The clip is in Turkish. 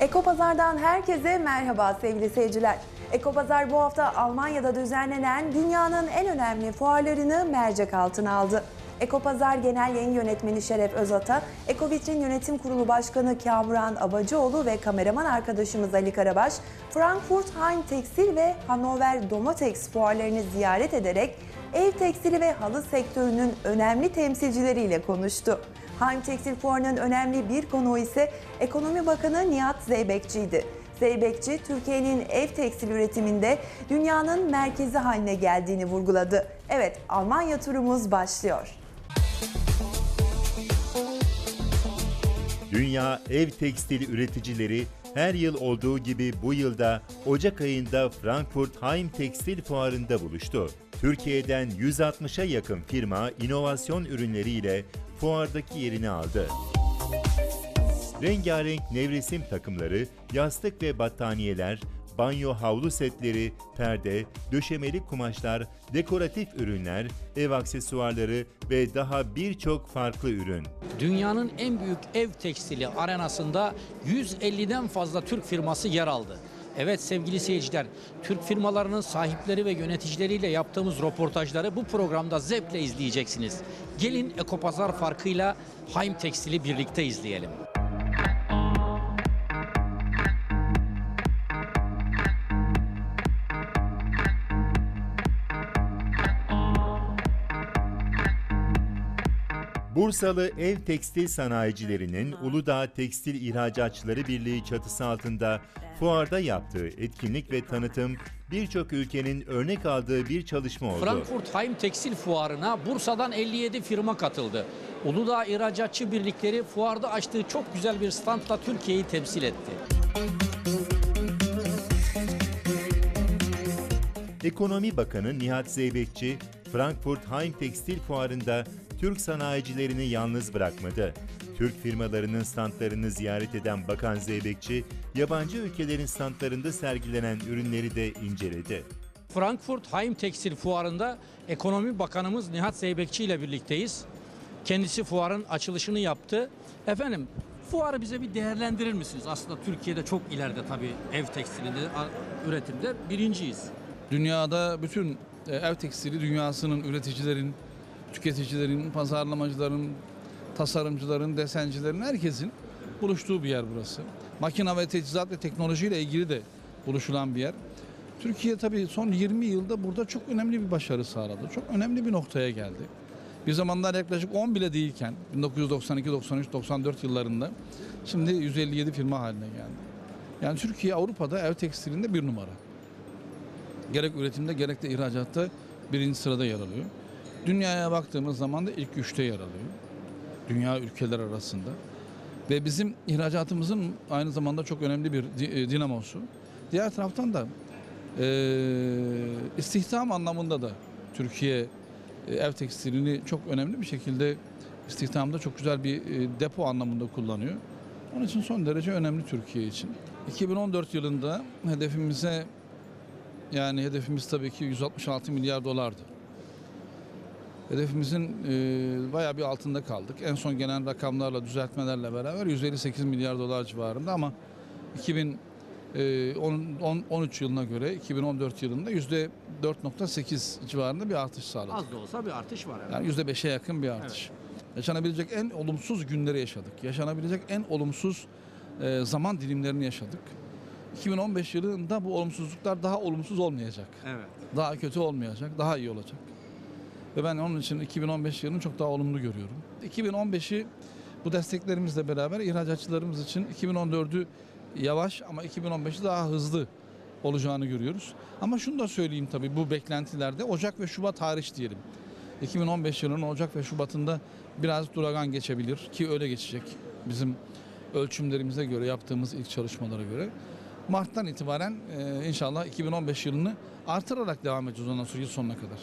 Ekopazar'dan herkese merhaba sevgili seyirciler. Ekopazar bu hafta Almanya'da düzenlenen dünyanın en önemli fuarlarını mercek altına aldı. Ekopazar Genel Yayın Yönetmeni Şeref Özata, Ekovitrin Yönetim Kurulu Başkanı Kamuran Abacıoğlu ve kameraman arkadaşımız Ali Karabaş, Frankfurt Hain Tekstil ve Hannover Domotex fuarlarını ziyaret ederek ev tekstili ve halı sektörünün önemli temsilcileriyle konuştu. Haim Tekstil Fuarı'nın önemli bir konuğu ise Ekonomi Bakanı Nihat Zeybekçi'ydi. Zeybekçi, Türkiye'nin ev tekstil üretiminde dünyanın merkezi haline geldiğini vurguladı. Evet, Almanya turumuz başlıyor. Dünya ev tekstil üreticileri her yıl olduğu gibi bu yılda Ocak ayında Frankfurt Haim Tekstil Fuarı'nda buluştu. Türkiye'den 160'a yakın firma inovasyon ürünleriyle fuardaki yerini aldı. Rengarenk nevresim takımları, yastık ve battaniyeler, banyo havlu setleri, perde, döşemeli kumaşlar, dekoratif ürünler, ev aksesuarları ve daha birçok farklı ürün. Dünyanın en büyük ev tekstili arenasında 150'den fazla Türk firması yer aldı. Evet sevgili seyirciler, Türk firmalarının sahipleri ve yöneticileriyle yaptığımız röportajları bu programda zevkle izleyeceksiniz. Gelin Ekopazar farkıyla Haim Tekstil'i birlikte izleyelim. Bursalı Ev Tekstil Sanayicilerinin Uludağ Tekstil İhracatçıları Birliği çatısı altında fuarda yaptığı etkinlik ve tanıtım birçok ülkenin örnek aldığı bir çalışma oldu. Frankfurt Haim Tekstil Fuarı'na Bursa'dan 57 firma katıldı. Uludağ İhracatçı Birlikleri fuarda açtığı çok güzel bir standla Türkiye'yi temsil etti. Ekonomi Bakanı Nihat Zeybekçi, Frankfurt Haim Tekstil Fuarı'nda Türk sanayicilerini yalnız bırakmadı. Türk firmalarının standlarını ziyaret eden Bakan Zeybekçi, yabancı ülkelerin standlarında sergilenen ürünleri de inceledi. Frankfurt Haim Tekstil Fuarı'nda Ekonomi Bakanımız Nihat Zeybekçi ile birlikteyiz. Kendisi fuarın açılışını yaptı. Efendim fuarı bize bir değerlendirir misiniz? Aslında Türkiye'de çok ileride tabii ev tekstilinde, üretimde birinciyiz. Dünyada bütün e, ev tekstili dünyasının üreticilerin, tüketicilerin, pazarlamacıların, tasarımcıların, desencilerin herkesin buluştuğu bir yer burası. Makina ve teçhizat ve teknolojiyle ilgili de buluşulan bir yer. Türkiye tabii son 20 yılda burada çok önemli bir başarı sağladı. Çok önemli bir noktaya geldi. Bir zamanlar yaklaşık 10 bile değilken 1992, 93, 94 yıllarında şimdi 157 firma haline geldi. Yani Türkiye Avrupa'da ev tekstilinde bir numara gerek üretimde gerek de ihracatta birinci sırada yer alıyor. Dünyaya baktığımız zaman da ilk üçte yer alıyor. Dünya ülkeler arasında. Ve bizim ihracatımızın aynı zamanda çok önemli bir e, dinamosu. Diğer taraftan da e, istihdam anlamında da Türkiye e, ev tekstilini çok önemli bir şekilde istihdamda çok güzel bir e, depo anlamında kullanıyor. Onun için son derece önemli Türkiye için. 2014 yılında hedefimize yani hedefimiz tabii ki 166 milyar dolardı. Hedefimizin e, bayağı bir altında kaldık. En son gelen rakamlarla, düzeltmelerle beraber 158 milyar dolar civarında ama 2013 yılına göre 2014 yılında %4.8 civarında bir artış sağladık. Az da olsa bir artış var. Evet. Yani %5'e yakın bir artış. Yaşanabilecek en olumsuz günleri yaşadık. Yaşanabilecek en olumsuz e, zaman dilimlerini yaşadık. 2015 yılında bu olumsuzluklar daha olumsuz olmayacak. evet. Daha kötü olmayacak, daha iyi olacak. Ve ben onun için 2015 yılını çok daha olumlu görüyorum. 2015'i bu desteklerimizle beraber ihracatçılarımız için 2014'ü yavaş ama 2015'i daha hızlı olacağını görüyoruz. Ama şunu da söyleyeyim tabii bu beklentilerde Ocak ve Şubat hariç diyelim. 2015 yılının Ocak ve Şubat'ında biraz duragan geçebilir ki öyle geçecek bizim ölçümlerimize göre yaptığımız ilk çalışmalara göre. Mart'tan itibaren e, inşallah 2015 yılını artırarak devam edeceğiz ondan sonra yıl sonuna kadar.